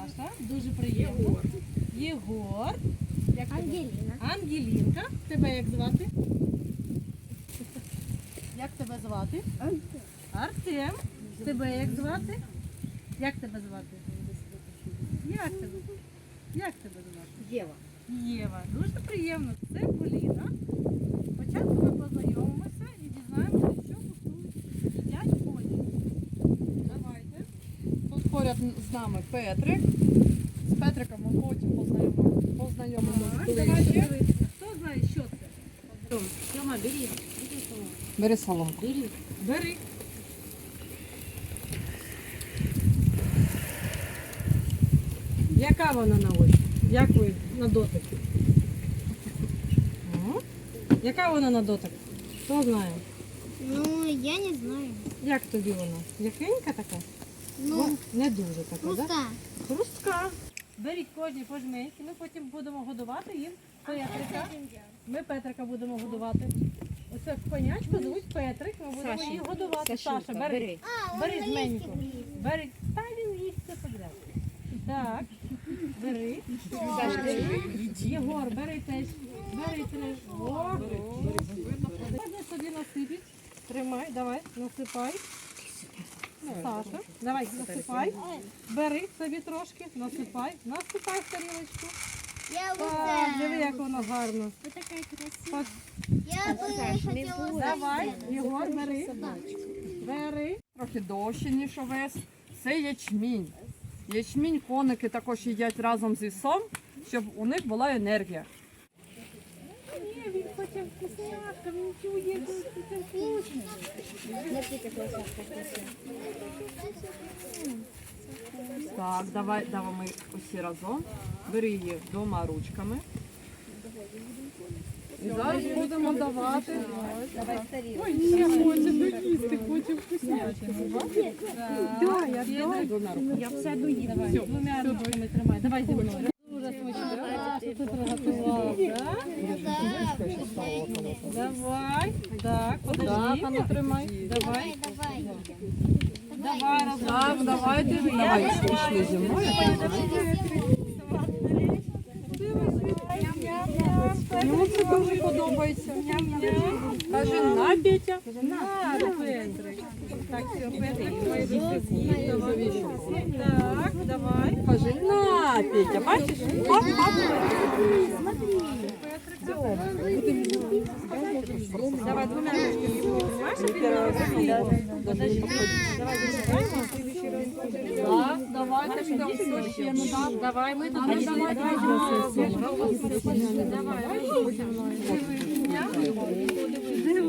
Саша, дуже приємно. Єгор. Як тебе? Ангеліна. Ангелінка. Тебе як звати? Як тебе звати? Артем. Тебе як звати? Як тебе звати? Як тебе? Як тебе звати? Єва. Єва. Дуже приємно. Це Поліна. Спочатку ми познайомимося і дізнаємося, що купують їдять коні. Давайте. Тут поряд з нами Петрик. З Петриком ми потім познайомимо, познайомимося ближче. Хто знає, що це? Тьома, бери. Бери соломку. Бери. Бери. Яка вона на ось? Як ви на дотик? Яка вона на дотик? Хто знає? Ну, я не знаю. Як тобі вона? М'якенька така? Ну, не дуже така, так? Да? Хрустка. Беріть кожні по жменьки, ми потім будемо годувати їм Петрика. Ми Петрика будемо годувати. Оце конячку звуть Петрик, ми будемо Саші. її годувати. Сашенька, Саша, бери. бери. А, Бери листик вліз. Бери. Та він їсть все подряд. Так, бери. Сашка, Бери. Єгор, бери теж. Бери теж. О, Можна собі насипіть. Тримай, давай, насипай. Саша, давай, насипай. Бери собі трошки, насипай. Насипай в тарілочку. Я Так, диви, як воно гарно. Ви така красива. Я бы хотела Давай, Єгор, бери. Бери. Трохи довше, ніж овес. Це ячмінь. Ячмінь коники також їдять разом з вісом, щоб у них була енергія. Ні, він хоче вкусняшка, він чує, що це вкусно. Так, давай, давай ми усі разом. Бери її двома ручками. І зараз будемо давати. Ой, ще хоче доїсти, хоче вкусняшки. Так, я. Все. Давай, двома руками тримай. Давай зі мною. Дуже смачно. Що ти приготував, так? Давай. Так, подожди. Так, тримай. Давай. Давай. Давай, давайте. Давай, пішли зі мною. Йому це дуже подобається. Каже, на Петя. На, Петрик. Так, все, Петрик, твої дітки. Так, давай. Каже, на Петя, бачиш? Оп, оп. Давай. Давай, не дам. Давай, ми тут давай, Давай.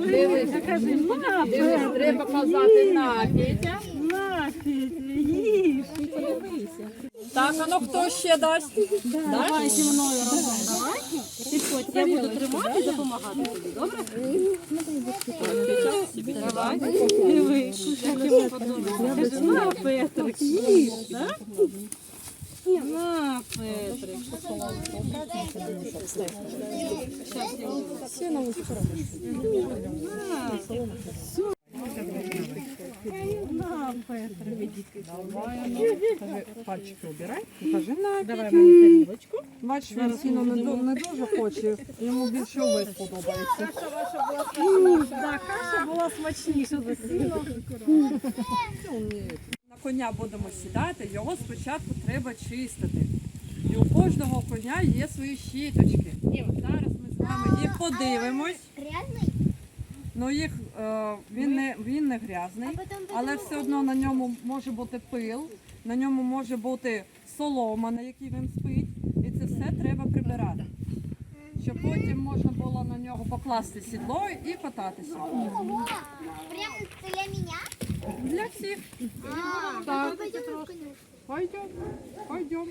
Дивись, Кажи, на, треба казати на Петя. на, їж. Так, а ну хто ще дасть? Давай зі мною разом. Давай. Підходь, я буду тримати і допомагати тобі, добре? Давай. Диви, як йому подобається. Кажи, на, Петрик, їж, так? На, Петрик. На, Петрик. Каже, пальчики убирай. Каже, на Давай мені тарілочку. Бачиш, він сіно не, ду- не дуже хоче. Йому більше овес подобається. Так, каша була смачніша за сіно. На коня будемо сідати, його спочатку треба чистити. І у кожного коня є свої щіточки. Зараз ми з вами їх подивимось. Ну їх е, він не він не грязний, але все одно на ньому може бути пил, на ньому може бути солома, на якій він спить, і це все треба прибирати. Щоб потім можна було на нього покласти сідло і кататися. Ого! Прям для меня? Для всіх. А, Так. Пойдемо, пойдемо.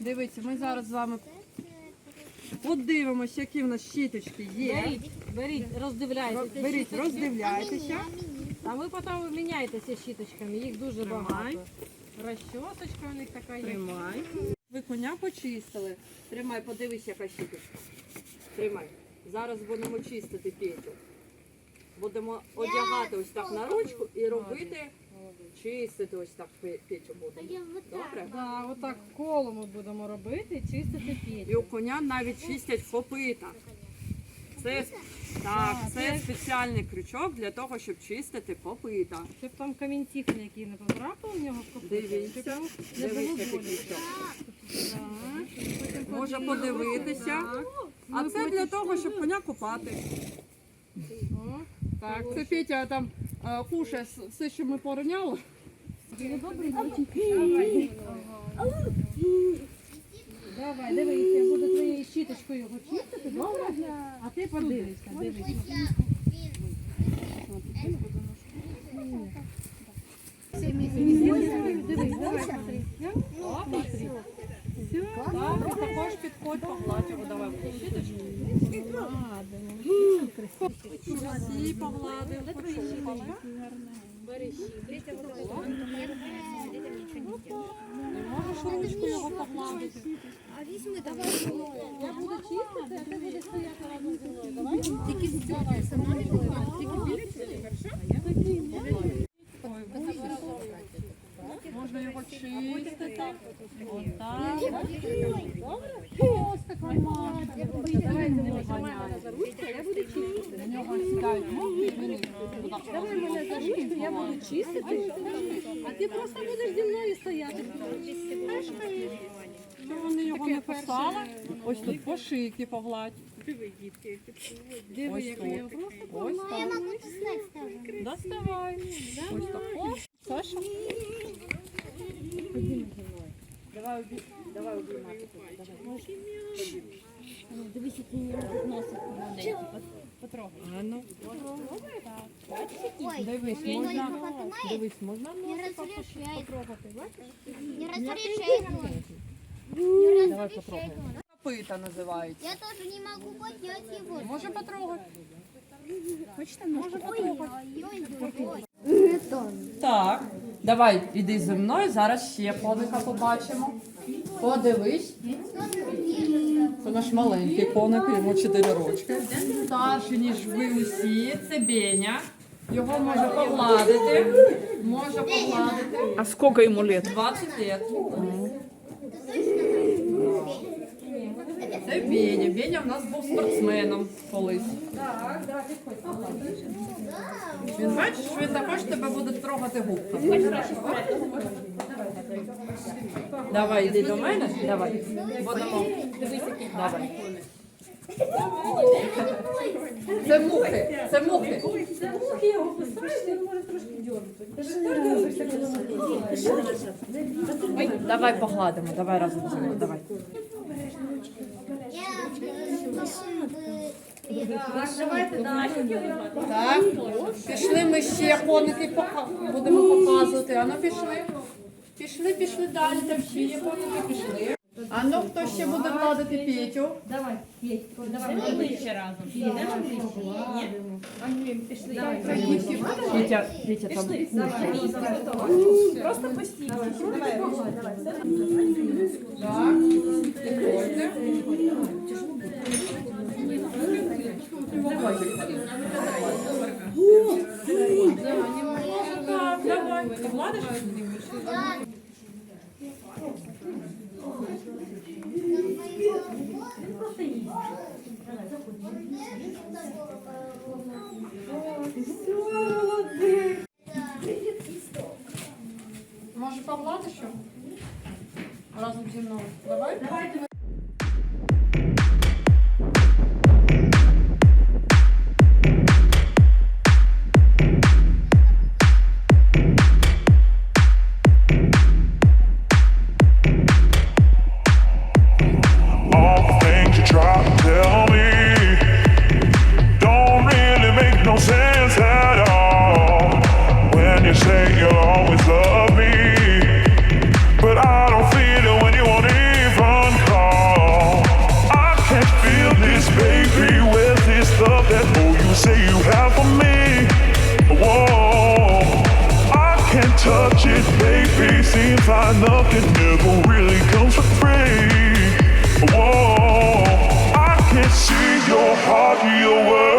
Дивіться, ми зараз з вами подивимося, які в нас щіточки є. Беріть, роздивляйтеся. Беріть, роздивляйтеся. А ви потім міняєтеся щіточками, їх дуже багато. Розчосочка у них така є. Тримай. Ви коня почистили. Тримай, подивись, яка щіточка. Тримай. Зараз будемо чистити петю. Будемо одягати ось так на ручку і робити чистити ось так пе- печу будемо. Добре? Да, отак коло ми будемо робити чистити І у коня навіть чистять копита. Це, так, це спеціальний крючок для того, щоб чистити копита. Щоб там камінці які не потрапили в нього в копита. Дивіться, не було дивіться, крючок. Так, Може подивитися. А Ну, це для того, щоб коня купати. Так, це Петя там е, кушає все, що ми порівняли. Давай, дивись, я буду твоєю щіточкою його чистити, добре? А ти подивишся, дивись. Дивись, давай, також підходь погладь його, давай щіточку. Всі погладили, почухали. Можеш ручку його погладити. Я буду чистити, а ти будеш стояти разом зі мною. Давай. Ой, вуйка. Можна його чистити. Отак. Ось така мать. Давай, давай, за ручку, я буду чистити. Давай мене за ручку, я буду чистити. А ти просто будеш зі мною стояти. Щоб вони його не кусали, ось тут по шийки погладь. Диви, Ось яка я тут. просто Ось Я так. могу достать тоже. Доставай. Ось так. О, Саша. Дивись, який у нього носик маленький. А ну. Ой, Дивись, він можна. його потримає, Дивись, можна не носик розрішає. попробувати, бачиш? Не розрішає. Давай попробуємо. Копита називається. Я тоже не могу поднять его. Може потрогати? Може Ой-ой-ой. Так, давай іди зі мною, зараз ще коника побачимо. Подивись. Це наш маленький коник, йому 4 рочки. Старший, ніж ви усі, це Беня. Його може погладити. Може погладити. А сколько ему лет? 20 лет. Це Беня. Беня в нас був спортсменом колись. Він бачиш, він також тебе буде трогати губками. Давай, йди до мене. Давай. Будемо. Давай. Це мухи. Це мухи. Давай погладимо, давай разом зі мною, давай. Так, пішли ми ще коники будемо показувати. Ану пішли. Пішли, пішли далі, там ще є пішли. А ну хто ще буде гладити Петю? Давай, Петя, Петя, Петя там. Просто постійно. Так, підходьте. Так, давай. Ти гладиш? Може your heart, your words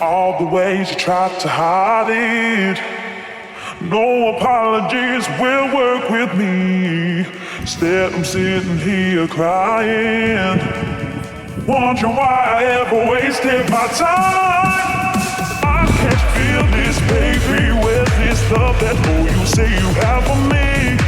All the ways you tried to hide it. No apologies will work with me. Instead, I'm sitting here crying. Wondering why I ever wasted my time. I can't feel this, baby. Where's this love that oh you say you have for me?